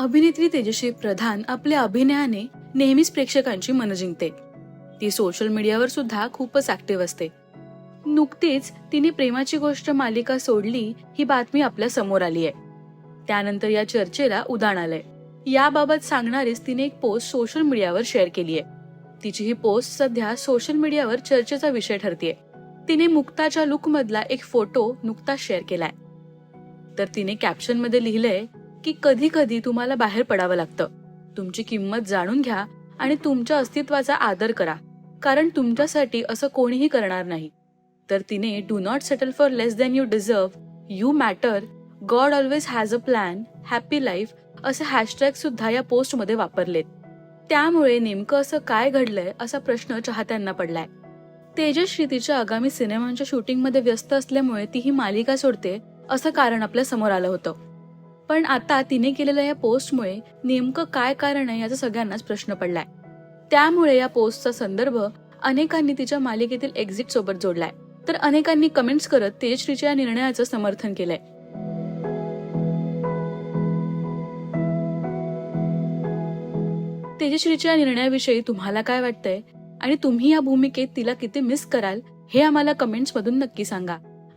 अभिनेत्री तेजश्री प्रधान आपल्या अभिनयाने नेहमीच प्रेक्षकांची मनं जिंकते. ती सोशल मीडियावर सुद्धा खूपच ऍक्टिव्ह असते. नुकतीच तिने प्रेमाची गोष्ट मालिका सोडली ही बातमी आपल्यासमोर आली आहे. त्यानंतर या चर्चेला उदाण आलंय. याबाबत सांगणारीच तिने एक पोस्ट सोशल मीडियावर शेअर केली आहे. तिची ही पोस्ट सध्या सोशल मीडियावर चर्चेचा विषय ठरतीये. तिने मुक्ताच्या लुकमधला एक फोटो नुकताच शेअर केलाय. तर तिने कॅप्शनमध्ये लिहिलंय की कधी कधी तुम्हाला बाहेर पडावं लागतं. तुमची किंमत जाणून घ्या आणि तुमच्या अस्तित्वाचा आदर करा कारण तुमच्यासाठी असं कोणीही करणार नाही. तर तिने do not settle for less than you deserve you matter God always has a plan happy life असे हॅशटॅग सुद्धा या पोस्टमध्ये वापरलेत. त्यामुळे नेमकं असं काय घडलंय असा प्रश्न चाहत्यांना पडलाय. तेजश्री तिच्या आगामी सिनेमांच्या शूटिंगमध्ये व्यस्त असल्यामुळे ती ही मालिका सोडते असं कारण आपल्यासमोर आलं होतं. पण आता तिने केलेल्या या पोस्टमुळे नेमकं काय कारण आहे याचा सगळ्यांनाच प्रश्न पडलाय. त्यामुळे या पोस्टचा संदर्भ अनेकांनी तिच्या मालिकेतील एक्झिट सोबत जोडलाय. तर अनेकांनी कमेंट्स करत तेजश्रीच्या या निर्णयाचं समर्थन केलंय. तेजश्रीच्या या निर्णयाविषयी तुम्हाला काय वाटतंय? आणि तुम्ही या भूमिकेत तिला किती मिस कराल हे आम्हाला कमेंट्स मधून नक्की सांगा.